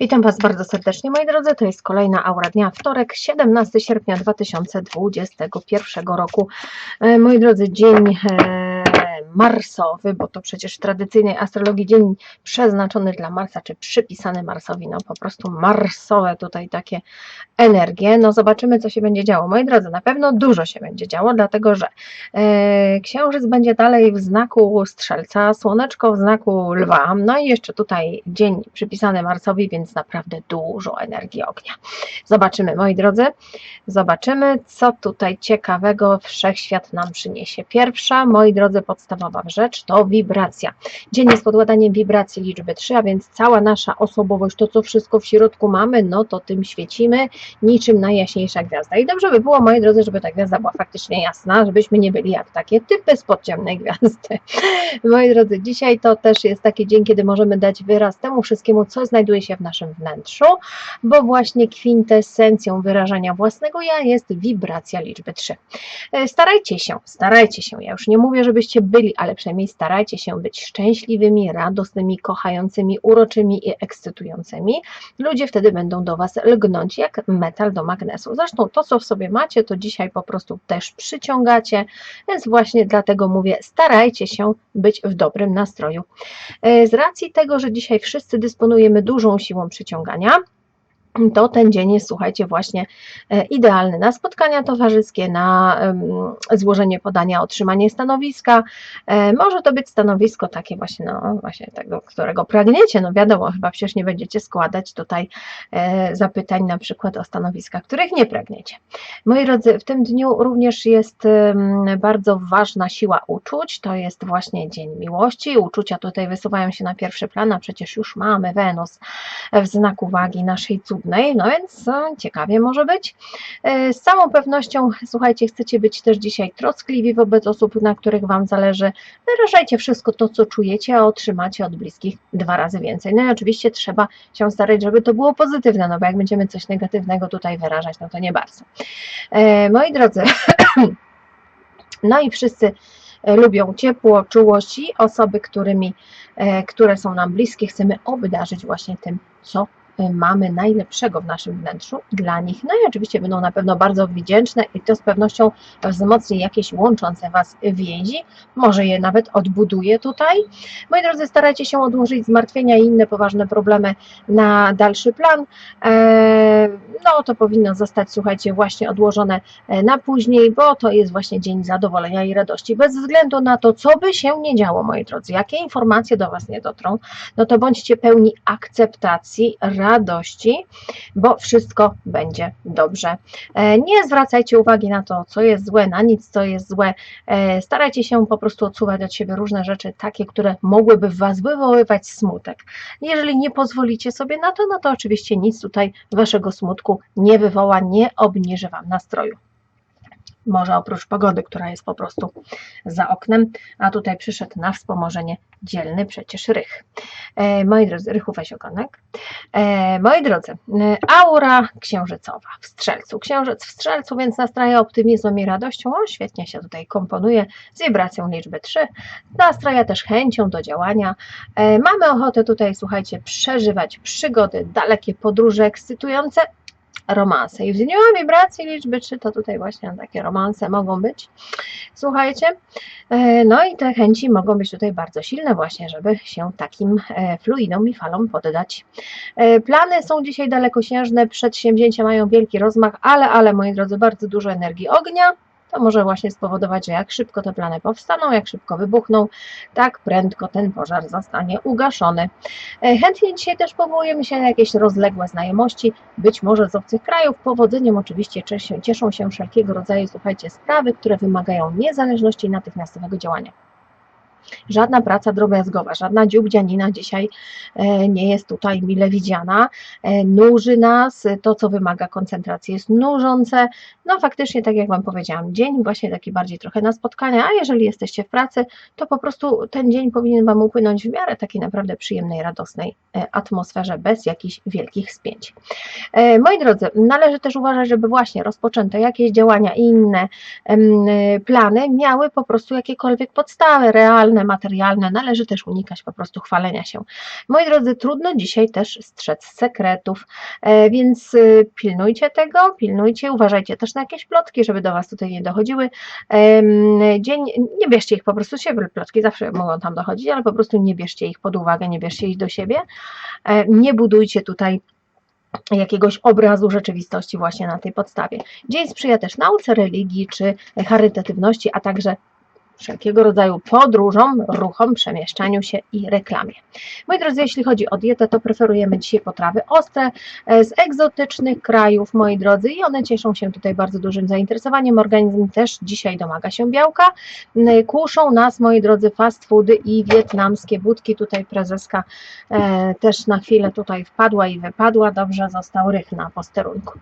Witam Was bardzo serdecznie, moi drodzy. To jest kolejna aura dnia, wtorek, 17 sierpnia 2021 roku. E, Moi drodzy, dzień e, marsowy, bo to przecież w tradycyjnej astrologii dzień przeznaczony dla Marsa, czy przypisany Marsowi, no po prostu marsowe tutaj takie energie. No zobaczymy, co się będzie działo. Moi drodzy, na pewno dużo się będzie działo, dlatego że e, Księżyc będzie dalej w znaku Strzelca, Słoneczko w znaku Lwa, no i jeszcze tutaj dzień przypisany Marsowi, więc naprawdę dużo energii ognia. Zobaczymy, moi drodzy, zobaczymy, co tutaj ciekawego wszechświat nam przyniesie. Pierwsza, moi drodzy, podstawowa rzecz to wibracja. Dzień jest pod ładaniem wibracji liczby 3, a więc cała nasza osobowość, to co wszystko w środku mamy, no to tym świecimy niczym najjaśniejsza gwiazda. I dobrze by było, moi drodzy, żeby ta gwiazda była faktycznie jasna, żebyśmy nie byli jak takie typy z podciemnej gwiazdy. Moi drodzy, dzisiaj to też jest taki dzień, kiedy możemy dać wyraz temu wszystkiemu, co znajduje się w naszym wnętrzu, bo właśnie kwintesencją wyrażania własnego ja jest wibracja liczby 3. E, Starajcie się, starajcie się. Ja już nie mówię, żebyście byli, ale przynajmniej starajcie się być szczęśliwymi, radosnymi, kochającymi, uroczymi i ekscytującymi. Ludzie wtedy będą do Was lgnąć jak metal do magnesu. Zresztą to, co w sobie macie, to dzisiaj po prostu też przyciągacie, więc właśnie dlatego mówię, starajcie się być w dobrym nastroju. E, Z racji tego, że dzisiaj wszyscy dysponujemy dużą siłą przyciągania, to ten dzień jest, słuchajcie, właśnie e, idealny na spotkania towarzyskie, na złożenie podania, otrzymanie stanowiska. E, Może to być stanowisko takie właśnie, no właśnie tego, którego pragniecie. No wiadomo, chyba przecież nie będziecie składać tutaj e, zapytań na przykład o stanowiska, których nie pragniecie. Moi drodzy, w tym dniu również jest bardzo ważna siła uczuć. To jest właśnie dzień miłości. Uczucia tutaj wysuwają się na pierwszy plan, a przecież już mamy Wenus w znaku wagi naszej no więc e, ciekawie może być. E, Z całą pewnością, słuchajcie, chcecie być też dzisiaj troskliwi wobec osób, na których Wam zależy. Wyrażajcie wszystko to, co czujecie, a otrzymacie od bliskich dwa razy więcej. No i oczywiście trzeba się starać, żeby to było pozytywne, no bo jak będziemy coś negatywnego tutaj wyrażać, no to nie bardzo. E, Moi drodzy, no i wszyscy lubią ciepło, czułość i osoby, którymi, które są nam bliskie, chcemy obdarzyć właśnie tym, co mamy najlepszego w naszym wnętrzu dla nich. No i oczywiście będą na pewno bardzo wdzięczne i to z pewnością wzmocni jakieś łączące Was więzi, może je nawet odbuduje tutaj. Moi drodzy, starajcie się odłożyć zmartwienia i inne poważne problemy na dalszy plan. E, No to powinno zostać, słuchajcie, właśnie odłożone e, na później, bo to jest właśnie dzień zadowolenia i radości. Bez względu na to, co by się nie działo, moi drodzy, jakie informacje do Was nie dotrą, no to bądźcie pełni akceptacji, radości, bo wszystko będzie dobrze. E, Nie zwracajcie uwagi na to, co jest złe, na nic, co jest złe. E, Starajcie się po prostu odsuwać od siebie różne rzeczy, takie, które mogłyby w Was wywoływać smutek. Jeżeli nie pozwolicie sobie na to, no to oczywiście nic tutaj Waszego smutku nie wywoła, nie obniży Wam nastroju. Może oprócz pogody, która jest po prostu za oknem, a tutaj przyszedł na wspomożenie dzielny przecież rych. E, moi drodzy, rychu weź ogonek. E, moi drodzy, e, aura księżycowa w strzelcu. Księżyc w strzelcu, więc nastraja optymizmem i radością. On świetnie się tutaj komponuje z wibracją liczby 3. Nastraja też chęcią do działania. E, mamy ochotę tutaj, słuchajcie, przeżywać przygody, dalekie podróże ekscytujące, romanse. I w dniu wibracji liczby 3 to tutaj właśnie takie romanse mogą być. Słuchajcie, e, no i te chęci mogą być tutaj bardzo silne właśnie, żeby się takim e, fluidom i falom poddać. E, Plany są dzisiaj dalekosiężne, przedsięwzięcia mają wielki rozmach, ale, ale moi drodzy, bardzo dużo energii ognia, to może właśnie spowodować, że jak szybko te plany powstaną, jak szybko wybuchną, tak prędko ten pożar zostanie ugaszony. E, Chętnie dzisiaj też powołujemy się na jakieś rozległe znajomości, być może z obcych krajów. Powodzeniem oczywiście cieszą- cieszą się wszelkiego rodzaju, słuchajcie, sprawy, które wymagają niezależności i natychmiastowego działania. Żadna praca drobiazgowa, żadna dziubdzianina dzisiaj e, nie jest tutaj mile widziana. E, Nuży nas, to co wymaga koncentracji jest nużące. No faktycznie, tak jak Wam powiedziałam, dzień właśnie taki bardziej trochę na spotkania, a jeżeli jesteście w pracy, to po prostu ten dzień powinien Wam upłynąć w miarę takiej naprawdę przyjemnej, radosnej e, atmosferze, bez jakichś wielkich spięć. Moi drodzy, należy też uważać, żeby właśnie rozpoczęte jakieś działania i inne plany miały po prostu jakiekolwiek podstawy realne, materialne, należy też unikać po prostu chwalenia się. Moi drodzy, trudno dzisiaj też strzec sekretów, e, więc y, pilnujcie tego, pilnujcie, uważajcie też na jakieś plotki, żeby do Was tutaj nie dochodziły. Dzień, nie bierzcie ich po prostu siebie, plotki zawsze mogą tam dochodzić, ale po prostu nie bierzcie ich pod uwagę, nie bierzcie ich do siebie. E, Nie budujcie tutaj jakiegoś obrazu rzeczywistości właśnie na tej podstawie. Dzień sprzyja też nauce religii czy charytatywności, a także wszelkiego rodzaju podróżom, ruchom, przemieszczaniu się i reklamie. Moi drodzy, jeśli chodzi o dietę, to preferujemy dzisiaj potrawy ostre e, z egzotycznych krajów, moi drodzy, i one cieszą się tutaj bardzo dużym zainteresowaniem. Organizm też dzisiaj domaga się białka. Kuszą nas, moi drodzy, fast foody i wietnamskie budki. Tutaj prezeska e, też na chwilę tutaj wpadła i wypadła. Dobrze, został rych na posterunku.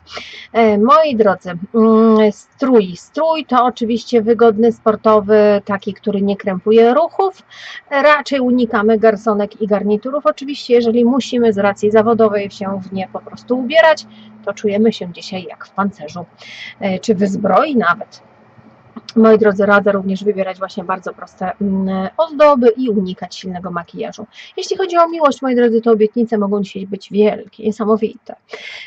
E, Moi drodzy, mm, strój. Strój to oczywiście wygodny, sportowy, taki, który nie krępuje ruchów. Raczej unikamy garsonek i garniturów. Oczywiście, jeżeli musimy z racji zawodowej się w nie po prostu ubierać, to czujemy się dzisiaj jak w pancerzu, e, czy w zbroi nawet. Moi drodzy, radzę również wybierać właśnie bardzo proste mm, ozdoby i unikać silnego makijażu. Jeśli chodzi o miłość, moi drodzy, to obietnice mogą dzisiaj być wielkie, niesamowite.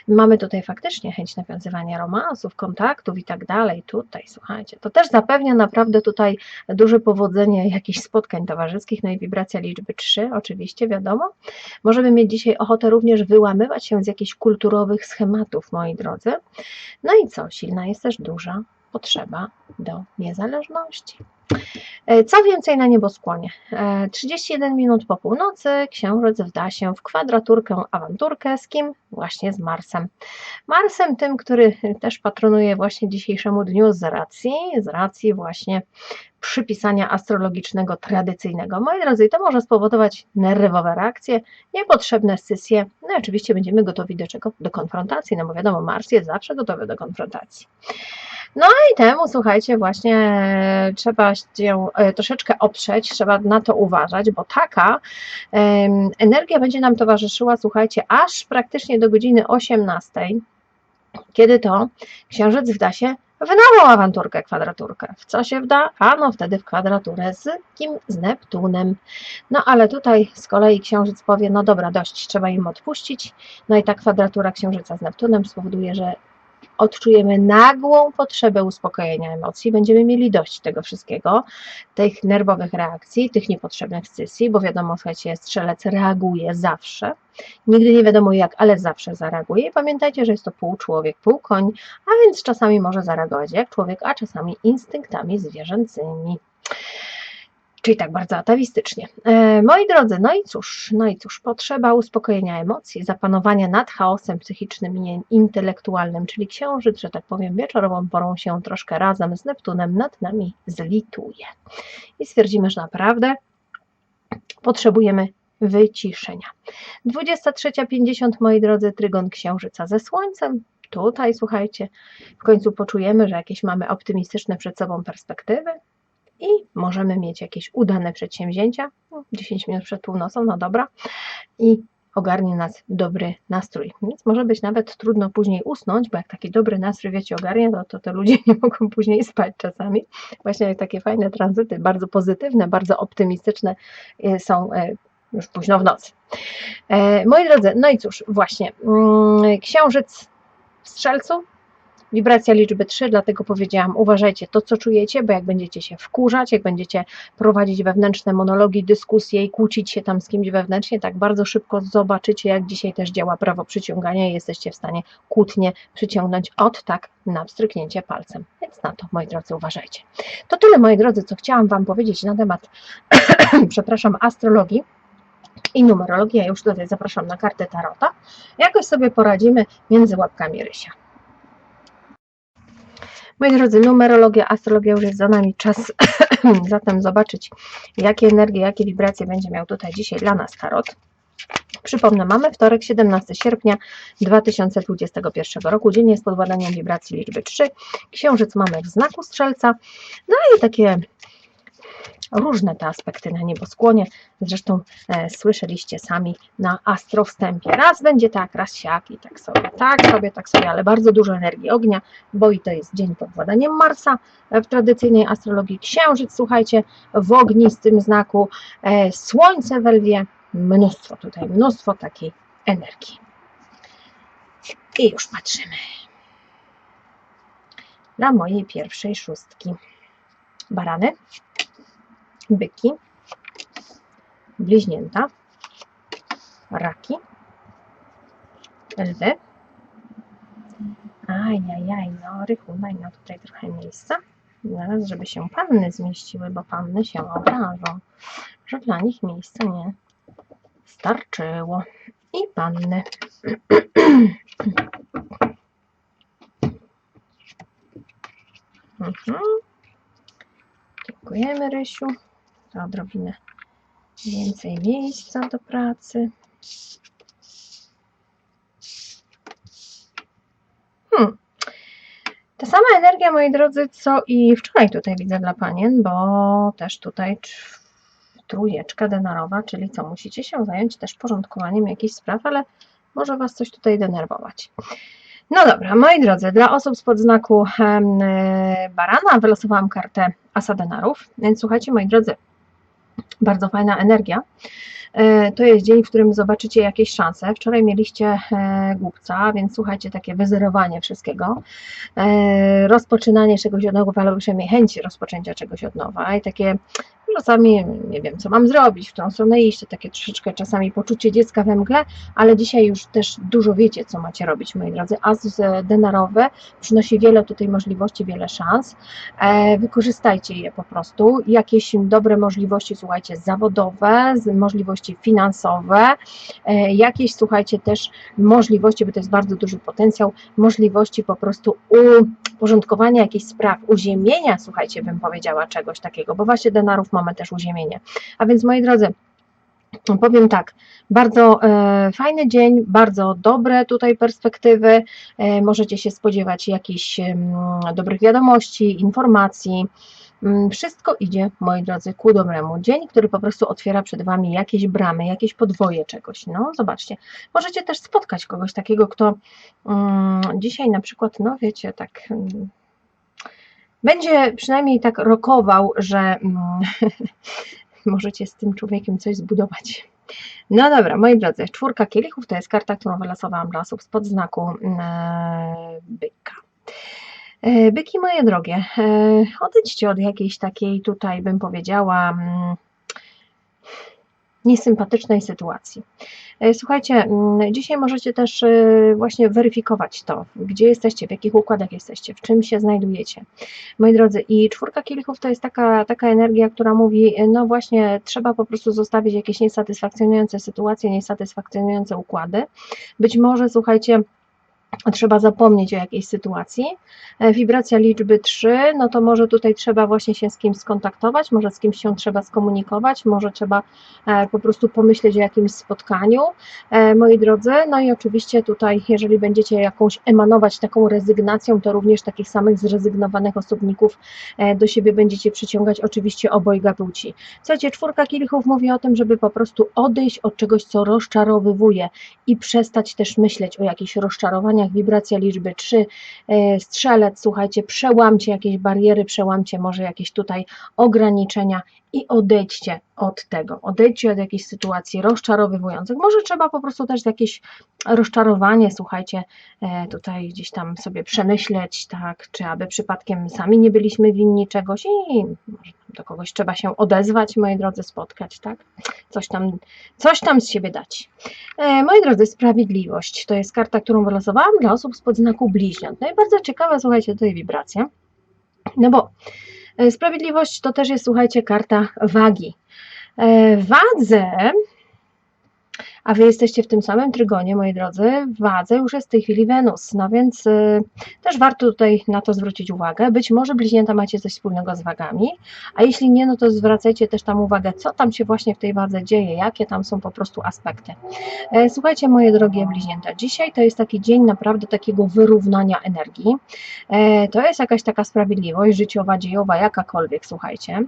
Mamy tutaj faktycznie chęć nawiązywania romansów, kontaktów i tak dalej. Tutaj, słuchajcie, to też zapewnia naprawdę tutaj duże powodzenie jakichś spotkań towarzyskich, no i wibracja liczby 3, oczywiście, wiadomo. Możemy mieć dzisiaj ochotę również wyłamywać się z jakichś kulturowych schematów, moi drodzy. No i co, silna jest też duża potrzeba do niezależności. E, Co więcej na nieboskłonie? E, 31 minut po północy księżyc wda się w kwadraturkę awanturkę z kim? Właśnie z Marsem. Marsem tym, który też patronuje właśnie dzisiejszemu dniu z racji, z racji właśnie przypisania astrologicznego tradycyjnego. Moi drodzy, to może spowodować nerwowe reakcje, niepotrzebne scysje. No i oczywiście będziemy gotowi do czego? Do konfrontacji, no bo wiadomo, Mars jest zawsze gotowy do konfrontacji. No i temu, słuchajcie, właśnie trzeba się e, troszeczkę oprzeć, trzeba na to uważać, bo taka energia będzie nam towarzyszyła, słuchajcie, aż praktycznie do godziny 18, kiedy to księżyc wda się w nową awanturkę, kwadraturkę. W co się wda? A no wtedy w kwadraturę z kim? Z Neptunem. No ale tutaj z kolei księżyc powie, no dobra, dość, trzeba im odpuścić. No i ta kwadratura księżyca z Neptunem spowoduje, że odczujemy nagłą potrzebę uspokojenia emocji, będziemy mieli dość tego wszystkiego, tych nerwowych reakcji, tych niepotrzebnych scysji, bo wiadomo, słuchajcie, strzelec reaguje zawsze, nigdy nie wiadomo jak, ale zawsze zareaguje i pamiętajcie, że jest to pół człowiek, pół koń, a więc czasami może zareagować jak człowiek, a czasami instynktami zwierzęcymi. Czyli tak bardzo atawistycznie. E, moi drodzy, no i cóż, no i cóż, potrzeba uspokojenia emocji, zapanowania nad chaosem psychicznym i intelektualnym, czyli księżyc, że tak powiem, wieczorową porą się troszkę razem z Neptunem nad nami zlituje. I stwierdzimy, że naprawdę potrzebujemy wyciszenia. 23.50, moi drodzy, trygon księżyca ze słońcem. Tutaj, słuchajcie, w końcu poczujemy, że jakieś mamy optymistyczne przed sobą perspektywy, i możemy mieć jakieś udane przedsięwzięcia, no, 10 minut przed północą, no dobra, i ogarnie nas dobry nastrój. Więc może być nawet trudno później usnąć, bo jak taki dobry nastrój, wiecie, ogarnia, to, to te ludzie nie mogą później spać czasami. Właśnie jak takie fajne tranzyty, bardzo pozytywne, bardzo optymistyczne e, są e, już późno w nocy. E, Moi drodzy, no i cóż, właśnie, mm, księżyc w strzelcu, Wibracja liczby 3, dlatego powiedziałam, uważajcie to, co czujecie, bo jak będziecie się wkurzać, jak będziecie prowadzić wewnętrzne monologi, dyskusje i kłócić się tam z kimś wewnętrznie, tak bardzo szybko zobaczycie, jak dzisiaj też działa prawo przyciągania i jesteście w stanie kłótnie przyciągnąć od tak na wstryknięcie palcem. Więc na to, moi drodzy, uważajcie. To tyle, moi drodzy, co chciałam Wam powiedzieć na temat, przepraszam, astrologii i numerologii. Ja już tutaj zapraszam na kartę Tarota. Jakoś sobie poradzimy między łapkami Rysia. Moi drodzy, numerologia, astrologia już jest za nami. Czas zatem zobaczyć, jakie energie, jakie wibracje będzie miał tutaj dzisiaj dla nas Tarot. Przypomnę, mamy wtorek, 17 sierpnia 2021 roku. Dzień jest pod badaniem wibracji liczby 3. Księżyc mamy w znaku strzelca. No i takie różne te aspekty na nieboskłonie. Zresztą e, słyszeliście sami na astrowstępie. Raz będzie tak, raz siak i tak sobie, tak sobie, tak sobie, ale bardzo dużo energii ognia, bo i to jest dzień pod władaniem Marsa w tradycyjnej astrologii. Księżyc, słuchajcie, w ognistym znaku, e, Słońce we lwie, mnóstwo tutaj, mnóstwo takiej energii. I już patrzymy. Dla mojej pierwszej szóstki. Barany, byki, bliźnięta, raki, lwy. Ajajaj, no Rychu, daj nam tutaj trochę miejsca. Zaraz, żeby się panny zmieściły, bo panny się obrażą, że dla nich miejsca nie starczyło. I panny. Mhm. Dziękujemy, Rysiu, odrobinę więcej miejsca do pracy. Hmm. Ta sama energia, moi drodzy, co i wczoraj tutaj widzę dla panien, bo też tutaj cz- trójeczka denarowa, czyli co, musicie się zająć też porządkowaniem jakichś spraw, ale może Was coś tutaj denerwować. No dobra, moi drodzy, dla osób spod znaku barana wylosowałam kartę Asa denarów, więc słuchajcie, moi drodzy, bardzo fajna energia. E, To jest dzień, w którym zobaczycie jakieś szanse. Wczoraj mieliście e, głupca, więc słuchajcie, takie wyzerowanie wszystkiego, e, rozpoczynanie czegoś od nowa, albo przynajmniej chęci rozpoczęcia czegoś od nowa i takie czasami nie wiem, co mam zrobić, w którą stronę iść, takie troszeczkę czasami poczucie dziecka we mgle, ale dzisiaj już też dużo wiecie, co macie robić, moi drodzy. E, denarowy przynosi wiele tutaj możliwości, wiele szans. E, Wykorzystajcie je po prostu. Jakieś dobre możliwości, słuchajcie, zawodowe, możliwości finansowe, e, jakieś, słuchajcie, też możliwości, bo to jest bardzo duży potencjał, możliwości po prostu uporządkowania jakichś spraw, uziemienia, słuchajcie, bym powiedziała czegoś takiego, bo właśnie denarów mamy też uziemienie. A więc, moi drodzy, Powiem tak, bardzo e, fajny dzień, bardzo dobre tutaj perspektywy. E, możecie się spodziewać jakichś dobrych wiadomości, informacji. Mm, Wszystko idzie, moi drodzy, ku dobremu. Dzień, który po prostu otwiera przed Wami jakieś bramy, jakieś podwoje czegoś. No, zobaczcie. Możecie też spotkać kogoś takiego, kto mm, dzisiaj na przykład, no wiecie, tak. mm, będzie przynajmniej tak rokował, że mm, możecie z tym człowiekiem coś zbudować. No dobra, moi drodzy, czwórka kielichów to jest karta, którą wylosowałam dla osób spod znaku e, byka. E, Byki moje drogie, e, odejdźcie od jakiejś takiej tutaj bym powiedziała mm, niesympatycznej sytuacji. E, Słuchajcie, mm, dzisiaj możecie też e, właśnie weryfikować to, gdzie jesteście, w jakich układach jesteście, w czym się znajdujecie. Moi drodzy, i czwórka kielichów to jest taka, taka energia, która mówi, e, no właśnie, trzeba po prostu zostawić jakieś niesatysfakcjonujące sytuacje, niesatysfakcjonujące układy. Być może, słuchajcie, trzeba zapomnieć o jakiejś sytuacji. E, Wibracja liczby 3, no to może tutaj trzeba właśnie się z kimś skontaktować, może z kimś się trzeba skomunikować, może trzeba e, po prostu pomyśleć o jakimś spotkaniu, e, moi drodzy. No i oczywiście tutaj, jeżeli będziecie jakąś emanować taką rezygnacją, to również takich samych zrezygnowanych osobników do siebie będziecie przyciągać, oczywiście obojga płci. Słuchajcie, czwórka kielichów mówi o tym, żeby po prostu odejść od czegoś, co rozczarowywuje i przestać też myśleć o jakichś rozczarowaniach. Wibracja liczby 3, e, strzelec, słuchajcie, przełamcie jakieś bariery, przełamcie może jakieś tutaj ograniczenia i odejdźcie od tego, odejdźcie od jakichś sytuacji rozczarowywujących. Może trzeba po prostu też jakieś rozczarowanie, słuchajcie, e, tutaj gdzieś tam sobie przemyśleć, tak, czy aby przypadkiem sami nie byliśmy winni czegoś i może do kogoś trzeba się odezwać, moi drodzy, spotkać, tak, coś tam, coś tam z siebie dać. E, Moi drodzy, sprawiedliwość to jest karta, którą wylosowałam dla osób spod znaku bliźniąt. No i bardzo ciekawa, słuchajcie, tutaj wibracja. No bo e, sprawiedliwość to też jest, słuchajcie, karta wagi. E, Wadze a Wy jesteście w tym samym trygonie, moi drodzy, w wadze już jest w tej chwili Wenus, no więc y, też warto tutaj na to zwrócić uwagę. Być może bliźnięta macie coś wspólnego z wagami, a jeśli nie, no to zwracajcie też tam uwagę, co tam się właśnie w tej wadze dzieje, jakie tam są po prostu aspekty. E, słuchajcie, moje drogie bliźnięta, dzisiaj to jest taki dzień naprawdę takiego wyrównania energii. E, to jest jakaś taka sprawiedliwość życiowa, dziejowa, jakakolwiek, słuchajcie.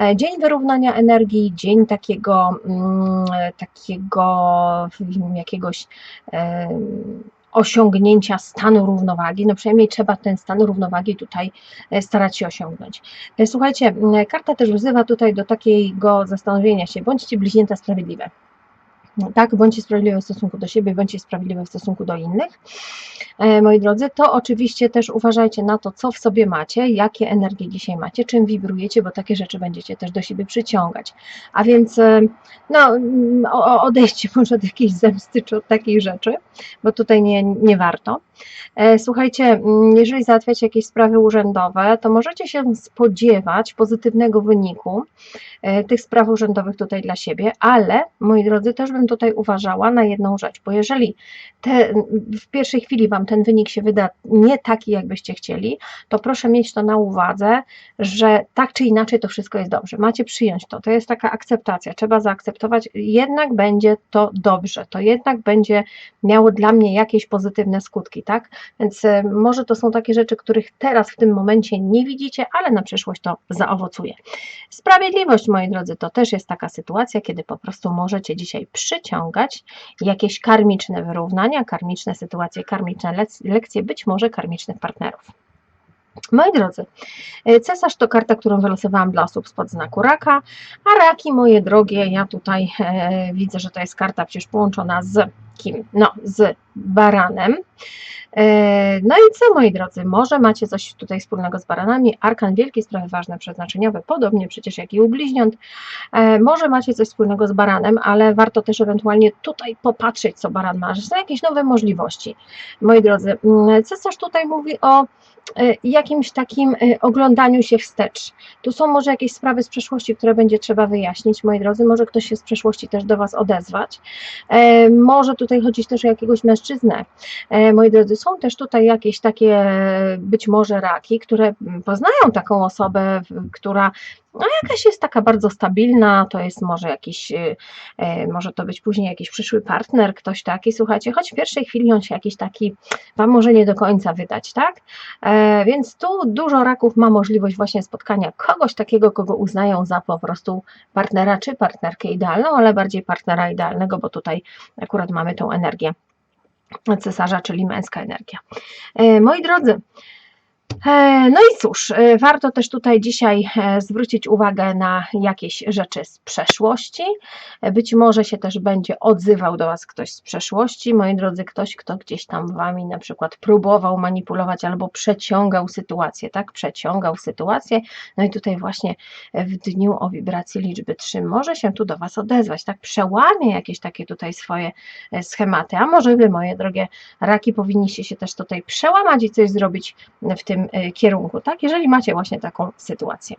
E, dzień wyrównania energii, dzień takiego, mm, takiego jakiegoś e, osiągnięcia stanu równowagi, no przynajmniej trzeba ten stan równowagi tutaj e, starać się osiągnąć. E, słuchajcie, karta też wzywa tutaj do takiego zastanowienia się, bądźcie bliźnięta sprawiedliwe. Tak, bądźcie sprawiedliwe w stosunku do siebie, bądźcie sprawiedliwe w stosunku do innych. E, moi drodzy, to oczywiście też uważajcie na to, co w sobie macie, jakie energie dzisiaj macie, czym wibrujecie, bo takie rzeczy będziecie też do siebie przyciągać. A więc e, no, odejdźcie może od jakiejś zemsty czy od takich rzeczy, bo tutaj nie, nie warto. E, słuchajcie, jeżeli załatwiacie jakieś sprawy urzędowe, to możecie się spodziewać pozytywnego wyniku tych spraw urzędowych tutaj dla siebie, ale moi drodzy, też bym tutaj uważała na jedną rzecz, bo jeżeli te, w pierwszej chwili Wam ten wynik się wyda nie taki, jakbyście chcieli, to proszę mieć to na uwadze, że tak czy inaczej to wszystko jest dobrze. Macie przyjąć to. To jest taka akceptacja. Trzeba zaakceptować, jednak będzie to dobrze. To jednak będzie miało dla mnie jakieś pozytywne skutki, tak? Więc e, może to są takie rzeczy, których teraz w tym momencie nie widzicie, ale na przyszłość to zaowocuje. Sprawiedliwość, moi drodzy, to też jest taka sytuacja, kiedy po prostu możecie dzisiaj przyciągać jakieś karmiczne wyrównania, karmiczne sytuacje, karmiczne lekcje, być może karmicznych partnerów. Moi drodzy, e, cesarz to karta, którą wylosowałam dla osób spod znaku raka, a raki, moje drogie, ja tutaj e, widzę, że to jest karta przecież połączona z kim? No, z baranem. E, no i co, moi drodzy, może macie coś tutaj wspólnego z baranami, arkan wielkie, sprawy ważne, przeznaczeniowe, podobnie przecież jak i u bliźniąt, e, może macie coś wspólnego z baranem, ale warto też ewentualnie tutaj popatrzeć, co baran ma, że są jakieś nowe możliwości. Moi drodzy, mm, cesarz tutaj mówi o jakimś takim e, oglądaniu się wstecz. Tu są może jakieś sprawy z przeszłości, które będzie trzeba wyjaśnić, moi drodzy, może ktoś się z przeszłości też do Was odezwać. E, może tutaj chodzić też o jakiegoś mężczyznę. Moi drodzy, są też tutaj jakieś takie być może raki, które poznają taką osobę, która no jakaś jest taka bardzo stabilna, to jest może jakiś, e, e, może to być później jakiś przyszły partner, ktoś taki, słuchajcie, choć w pierwszej chwili on się jakiś taki Wam może nie do końca wydać, tak? E, więc tu dużo raków ma możliwość właśnie spotkania kogoś takiego, kogo uznają za po prostu partnera czy partnerkę idealną, ale bardziej partnera idealnego, bo tutaj akurat mamy tą energię cesarza, czyli męska energia. Moi drodzy, E, no i cóż, e, warto też tutaj dzisiaj e, zwrócić uwagę na jakieś rzeczy z przeszłości. Być może się też będzie odzywał do Was ktoś z przeszłości, moi drodzy, ktoś, kto gdzieś tam Wami na przykład próbował manipulować albo przeciągał sytuację, tak? Przeciągał sytuację. No i tutaj właśnie w dniu o wibracji liczby 3 może się tu do Was odezwać, tak? Przełamie jakieś takie tutaj swoje schematy, a może Wy, moje drogie raki, powinniście się też tutaj przełamać i coś zrobić w tym E, kierunku, tak? Jeżeli macie właśnie taką sytuację.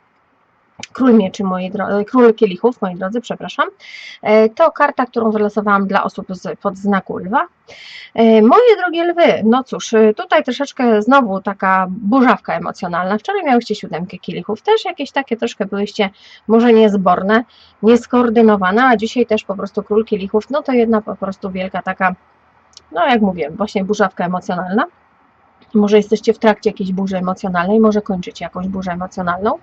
Król mieczy, moi drodzy, król kielichów, moi drodzy, przepraszam. E, to karta, którą wylosowałam dla osób z, pod znaku lwa. E, moje drogie lwy, no cóż, tutaj troszeczkę znowu taka burzawka emocjonalna. Wczoraj miałyście siódemkę kielichów, też jakieś takie troszkę byłyście może niezborne, nieskoordynowane, a dzisiaj też po prostu król kielichów, no to jedna po prostu wielka taka, no jak mówię, właśnie burzawka emocjonalna. Może jesteście w trakcie jakiejś burzy emocjonalnej, może kończycie jakąś burzę emocjonalną.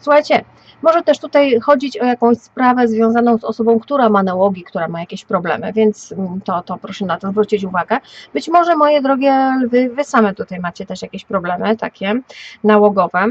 Słuchajcie, może też tutaj chodzić o jakąś sprawę związaną z osobą, która ma nałogi, która ma jakieś problemy, więc mm, to, to proszę na to zwrócić uwagę. Być może, moje drogie lwy, wy same tutaj macie też jakieś problemy takie nałogowe.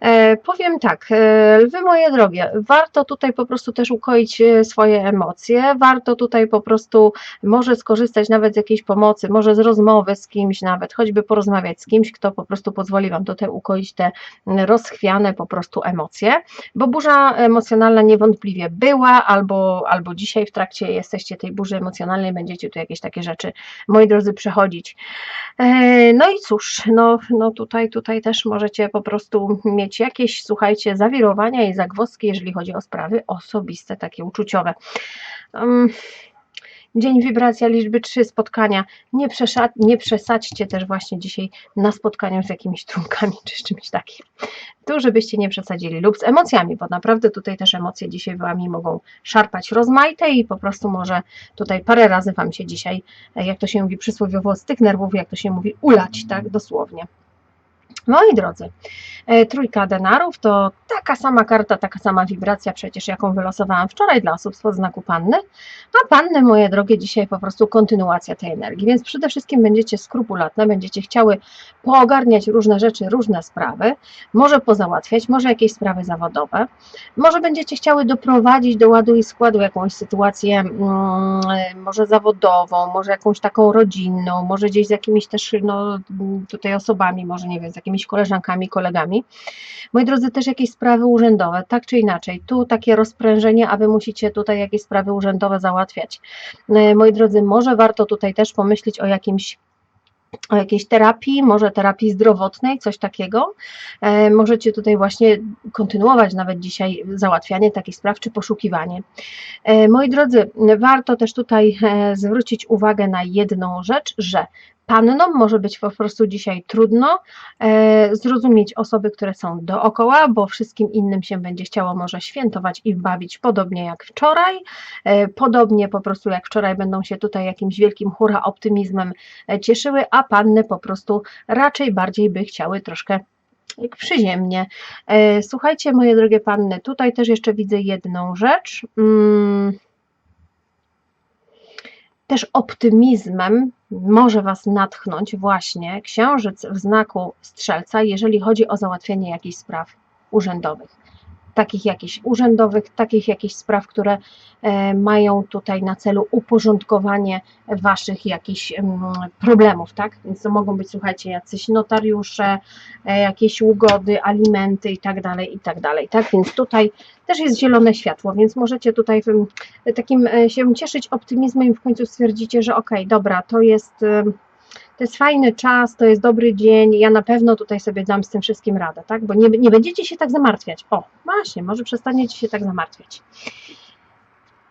E, powiem tak, e, lwy moje drogie, warto tutaj po prostu też ukoić e, swoje emocje, warto tutaj po prostu może skorzystać nawet z jakiejś pomocy, może z rozmowy z kimś nawet, choćby porozmawiać z kimś, kto po prostu pozwoli Wam tutaj ukoić te rozchwiane po prostu emocje, bo burza emocjonalna niewątpliwie była, albo, albo dzisiaj w trakcie jesteście tej burzy emocjonalnej, będziecie tu jakieś takie rzeczy, moi drodzy, przechodzić. E, no i cóż, no, no tutaj, tutaj też możecie po prostu mieć jakieś, słuchajcie, zawirowania i zagwozdki, jeżeli chodzi o sprawy osobiste, takie uczuciowe. Dzień wibracja liczby 3 spotkania. Nie, przesza- nie przesadźcie też właśnie dzisiaj na spotkaniu z jakimiś trunkami czy z czymś takim. Tu, żebyście nie przesadzili lub z emocjami, bo naprawdę tutaj też emocje dzisiaj Wami mogą szarpać rozmaite i po prostu może tutaj parę razy Wam się dzisiaj, jak to się mówi przysłowiowo, z tych nerwów, jak to się mówi, ulać, tak dosłownie. Moi drodzy, e, trójka denarów to taka sama karta, taka sama wibracja przecież, jaką wylosowałam wczoraj dla osób spod znaku panny, a panny, moje drogie, dzisiaj po prostu kontynuacja tej energii, więc przede wszystkim będziecie skrupulatne, będziecie chciały poogarniać różne rzeczy, różne sprawy, może pozałatwiać, może jakieś sprawy zawodowe, może będziecie chciały doprowadzić do ładu i składu jakąś sytuację, mm, może zawodową, może jakąś taką rodzinną, może gdzieś z jakimiś też no, tutaj osobami, może nie wiem, z jakimiś koleżankami, kolegami. Moi drodzy, też jakieś sprawy urzędowe, tak czy inaczej. Tu takie rozprężenie, a wy musicie tutaj jakieś sprawy urzędowe załatwiać. E, Moi drodzy, może warto tutaj też pomyśleć o jakimś o jakiejś terapii, może terapii zdrowotnej, coś takiego. E, Możecie tutaj właśnie kontynuować nawet dzisiaj załatwianie takich spraw czy poszukiwanie. E, Moi drodzy, warto też tutaj e, zwrócić uwagę na jedną rzecz, że pannom może być po prostu dzisiaj trudno e, zrozumieć osoby, które są dookoła, bo wszystkim innym się będzie chciało może świętować i bawić podobnie jak wczoraj. E, Podobnie po prostu jak wczoraj będą się tutaj jakimś wielkim hura optymizmem e, cieszyły, a panny po prostu raczej bardziej by chciały troszkę jak przyziemnie. Słuchajcie, moje drogie panny, tutaj też jeszcze widzę jedną rzecz. Mm, Też optymizmem może Was natchnąć właśnie księżyc w znaku strzelca, jeżeli chodzi o załatwienie jakichś spraw urzędowych. Takich jakichś urzędowych, takich jakichś spraw, które e, mają tutaj na celu uporządkowanie Waszych jakichś em, problemów, tak? Więc to mogą być, słuchajcie, jacyś notariusze, e, jakieś ugody, alimenty i tak dalej, i tak dalej, tak? Więc tutaj też jest zielone światło, więc możecie tutaj takim e, się cieszyć optymizmem i w końcu stwierdzicie, że okej, dobra, to jest, to jest fajny czas, to jest dobry dzień, ja na pewno tutaj sobie dam z tym wszystkim radę, tak? Bo nie, nie będziecie się tak zamartwiać. O, właśnie, może przestaniecie się tak zamartwiać.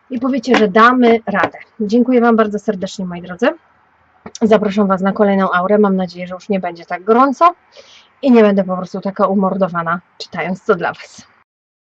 I powiecie, że damy radę. Dziękuję Wam bardzo serdecznie, moi drodzy. Zapraszam Was na kolejną aurę. Mam nadzieję, że już nie będzie tak gorąco i nie będę po prostu taka umordowana, czytając to dla Was.